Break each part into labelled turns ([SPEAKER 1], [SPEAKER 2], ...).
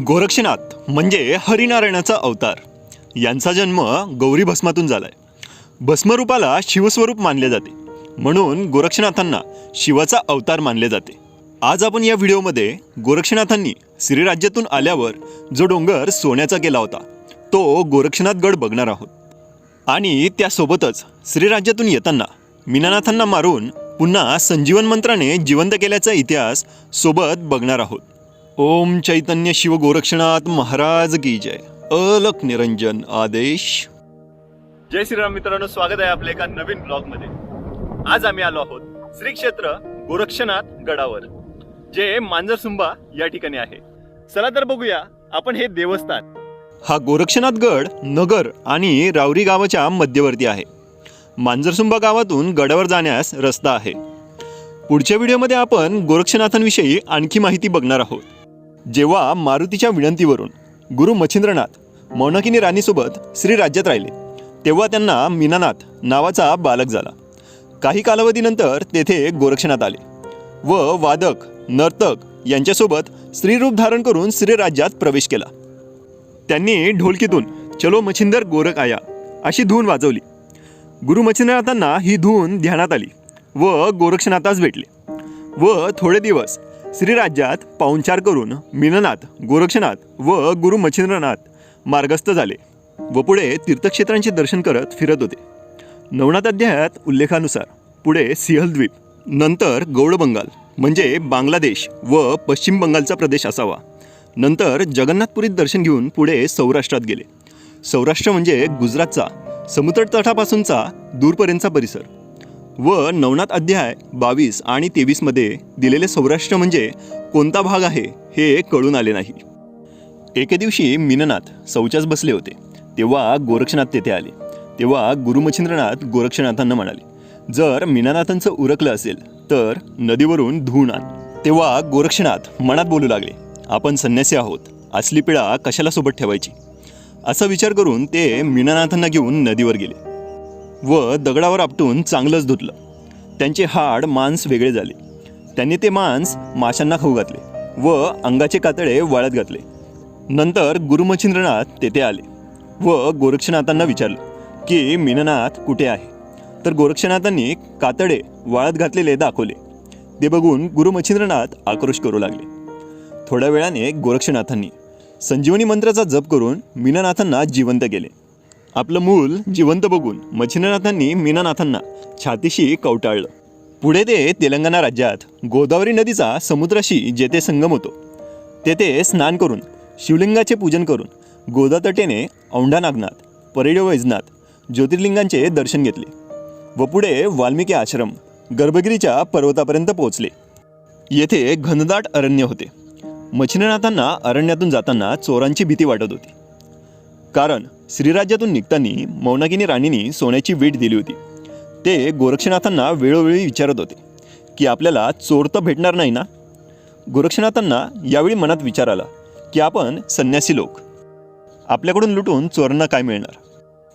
[SPEAKER 1] गोरक्षनाथ म्हणजे हरिनारायणाचा अवतार. यांचा जन्म गौरी भस्मातून झालाय. भस्मरूपाला शिवस्वरूप मानले जाते. म्हणून गोरक्षनाथांना शिवाचा अवतार मानले जाते. आज आपण या व्हिडिओमध्ये गोरक्षनाथांनी श्रीराज्यातून आल्यावर जो डोंगर सोन्याचा केला होता तो गोरक्षनाथ गड बघणार आहोत. आणि त्यासोबतच श्रीराज्यातून येताना मीनानाथांना मारून पुन्हा संजीवन मंत्राने जिवंत केल्याचा इतिहास सोबत बघणार आहोत. ओम चैतन्य शिव गोरक्षनाथ महाराज की जय. अलक निरंजन आदेश. जय श्रीराम मित्रांनो स्वागत आहे आपल्या एका नवीन ब्लॉगमध्ये आज आम्ही आलो आहोत श्री क्षेत्र गोरक्षनाथ गडावर जे मांजरसुंबा या ठिकाणी आहे. चला तर बघूया आपण हे देवस्थान. हा गोरक्षनाथ गड नगर आणि रावरी गावाच्या मध्यवर्ती आहे. मांजरसुंबा गावातून गडावर जाण्यास रस्ता आहे. पुढच्या व्हिडिओमध्ये आपण गोरक्षनाथांविषयी आणखी माहिती बघणार आहोत. जेव्हा मारुतीच्या विनंतीवरून गुरु मच्छिंद्रनाथ मौनकिनी राणीसोबत श्री राज्यात राहिले तेव्हा त्यांना मीनानाथ नावाचा बालक झाला. काही कालावधीनंतर तेथे गोरक्षनाथ आले व वादक नर्तक यांच्यासोबत स्त्रीरूप धारण करून श्री राज्यात प्रवेश केला. त्यांनी ढोलकीतून चलो मच्छिंदर गोरख आया अशी धून वाजवली. गुरु मच्छिंद्रनाथांना ही धून ध्यानात आली व गोरक्षनाथास भेटले व थोडे दिवस श्रीराज्यात पाहुणचार करून मिननाथ गोरक्षनाथ व गुरु मच्छिंद्रनाथ मार्गस्थ झाले व पुढे तीर्थक्षेत्रांचे दर्शन करत फिरत होते. नवनाथ अध्यायात उल्लेखानुसार पुढे सिंहलद्वीप नंतर गौड बंगाल म्हणजे बांगलादेश व पश्चिम बंगालचा प्रदेश असावा. नंतर जगन्नाथपुरीत दर्शन घेऊन पुढे सौराष्ट्रात गेले. सौराष्ट्र म्हणजे गुजरातचा समुद्रतटापासूनचा दूरपर्यंतचा परिसर. व नवनाथ अध्याय बावीस आणि तेवीसमध्ये दिलेले सौराष्ट्र म्हणजे कोणता भाग आहे हे कळून आले नाही. एके दिवशी मीननाथ शौचास बसले होते. तेव्हा गोरक्षनाथ तेथे आले. तेव्हा गुरुमच्छिंद्रनाथ गोरक्षनाथांना म्हणाले जर मीनानाथांचं उरकलं असेल तर नदीवरून धुवून आण. तेव्हा गोरक्षनाथ मनात बोलू लागले आपण संन्यासी आहोत. असली पिळा कशाला सोबत ठेवायची? असा विचार करून ते मीनानाथांना घेऊन नदीवर गेले. व दगडावर आपटून चांगलंच धुतलं. त्यांचे हाड मांस वेगळे झाले. त्यांनी ते मांस माशांना खाऊ घातले व अंगाचे कातळे वाळत घातले. नंतर गुरुमच्छिंद्रनाथ तेथे आले व गोरक्षनाथांना विचारलं की मीननाथ कुठे आहे? तर गोरक्षनाथांनी कातडे वाळत घातलेले दाखवले. ते बघून गुरुमच्छिंद्रनाथ आक्रोश करू लागले. थोड्या वेळाने गोरक्षनाथांनी संजीवनी मंत्राचा जप करून मीननाथांना जिवंत केले. आपलं मूल जिवंत बघून मच्छिंद्रनाथांनी मीनानाथांना छातीशी कवटाळलं. पुढे ते तेलंगणा राज्यात गोदावरी नदीचा समुद्राशी जेथे संगम होतो तेथे स्नान करून शिवलिंगाचे पूजन करून गोदातटेने औंढा नागनाथ परैड वैजनाथ ज्योतिर्लिंगांचे दर्शन घेतले व पुढे वाल्मिकी आश्रम गर्भगिरीच्या पर्वतापर्यंत पोहोचले. येथे घनदाट अरण्य होते. मच्छिंद्रनाथांना अरण्यातून जाताना चोरांची भीती वाटत होती. कारण श्रीराज्यातून निघताना मौनाकिनी राणीनी सोन्याची वीट दिली होती. ते गोरक्षनाथांना वेळोवेळी विचारत होते की आपल्याला चोर तर भेटणार नाही ना? गोरक्षनाथांना यावेळी मनात विचार आला की आपण संन्यासी लोक. आपल्याकडून लुटून चोरांना काय मिळणार?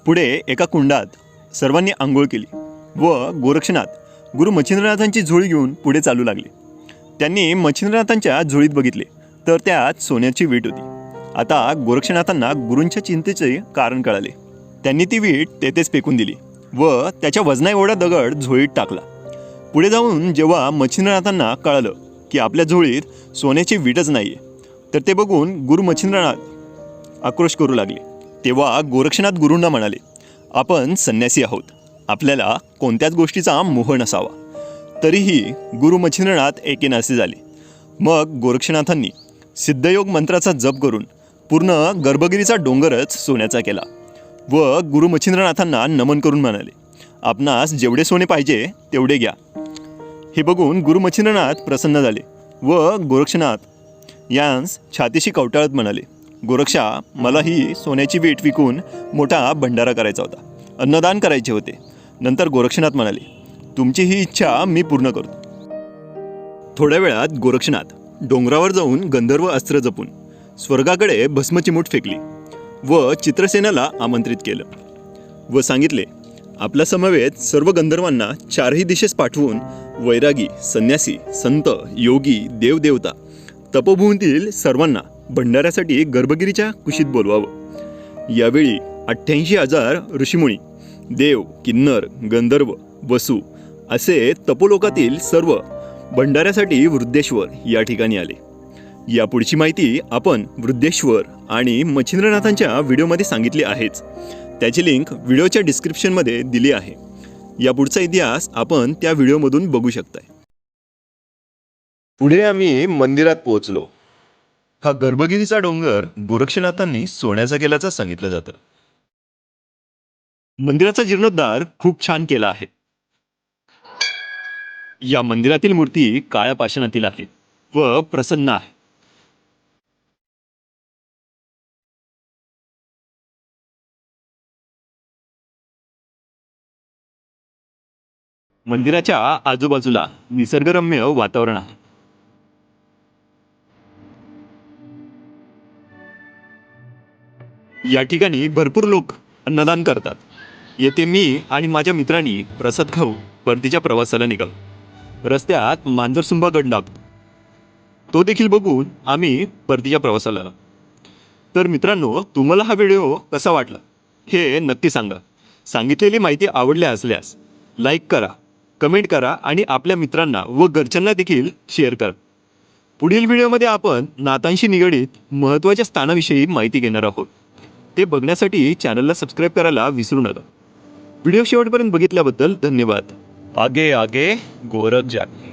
[SPEAKER 1] पुढे एका कुंडात सर्वांनी आंघोळ केली व गोरक्षनाथ गुरु मच्छिंद्रनाथांची झोळी घेऊन पुढे चालू लागले. त्यांनी मच्छिंद्रनाथांच्या झोळीत बघितले तर त्यात सोन्याची वीट होती. आता गोरक्षनाथांना गुरूंच्या चिंतेचे कारण कळाले. त्यांनी ती वीट तेथेच फेकून दिली व त्याच्या वजना एवढा दगड झोळीत टाकला. पुढे जाऊन जेव्हा मच्छिंद्रनाथांना कळालं की आपल्या झोळीत सोन्याची वीटच नाही आहे तर ते बघून गुरु मच्छिंद्रनाथ आक्रोश करू लागले. तेव्हा गोरक्षनाथ गुरूंना म्हणाले आपण संन्यासी आहोत. आपल्याला कोणत्याच गोष्टीचा मोह नसावा. तरीही गुरु मच्छिंद्रनाथ एकेनासे झाले. मग गोरक्षनाथांनी सिद्धयोग मंत्राचा जप करून पूर्ण गर्भगिरीचा डोंगरच सोन्याचा केला व गुरु मच्छिंद्रनाथांना नमन करून म्हणाले आपणास जेवढे सोने पाहिजे तेवढे घ्या. हे बघून गुरु मच्छिंद्रनाथ प्रसन्न झाले व गोरक्षनाथ यांस छातीशी कवटाळत म्हणाले गोरक्षा मला ही सोन्याची वीट विकून मोठा भंडारा करायचा होता अन्नदान करायचे होते. नंतर गोरक्षनाथ म्हणाले तुमची ही इच्छा मी पूर्ण करतो. थोड्या वेळात गोरक्षनाथ डोंगरावर जाऊन गंधर्व अस्त्र जपून स्वर्गाकडे भस्मचिमूट फेकली व चित्रसेनाला आमंत्रित केलं व सांगितले आपल्या समवेत सर्व गंधर्वांना चारही दिशेस पाठवून वैरागी संन्यासी संत योगी देवदेवता तपोभूमीतील सर्वांना भंडाऱ्यासाठी गर्भगिरीच्या कुशीत बोलवावं. यावेळी अठ्ठ्याऐंशी हजार ऋषीमुनी देव किन्नर गंधर्व वसू असे तपोलोकातील सर्व भंडाऱ्यासाठी वृद्धेश्वर या ठिकाणी आले. यापुढची माहिती आपण वृद्धेश्वर आणि मच्छिंद्रनाथांच्या व्हिडिओमध्ये सांगितली आहेच. त्याची लिंक व्हिडिओच्या डिस्क्रिप्शनमध्ये दिली आहे. यापुढचा इतिहास आपण त्या व्हिडिओमधून बघू शकताय. पुढे आम्ही मंदिरात पोहोचलो. हा गर्भगिरीचा डोंगर गोरक्षनाथांनी सोन्याचा केल्याचं सांगितलं जातं. मंदिराचा जीर्णोद्धार खूप छान केला आहे. या मंदिरातील मूर्ती काळ्या पाषाणातील आहे व प्रसन्न आहे. मंदिराच्या आजूबाजूला निसर्गरम्य वातावरण आहे. या ठिकाणी भरपूर लोक अन्नदान करतात. येथे मी आणि माझ्या मित्रांनी प्रसाद खाऊ परतीच्या प्रवासाला निघालो. रस्त्यात मांजरसुंबा गड लागतो. तो देखील बघून आम्ही परतीच्या प्रवासाला तर मित्रांनो तुम्हाला हा व्हिडिओ कसा वाटला हे नक्की सांगा. सांगितलेली माहिती आवडली असल्यास लाईक करा. कमेंट करा आणि आपल्या मित्रांना व घरच्यांना देखील शेअर करा. पुढील व्हिडिओमध्ये आपण नातांशी निगडीत महत्त्वाच्या स्थानाविषयी माहिती घेणार आहोत. ते बघण्यासाठी चॅनलला सबस्क्राईब करायला विसरू नका. व्हिडिओ शेवटपर्यंत बघितल्याबद्दल धन्यवाद. आगे आगे गोरख जागे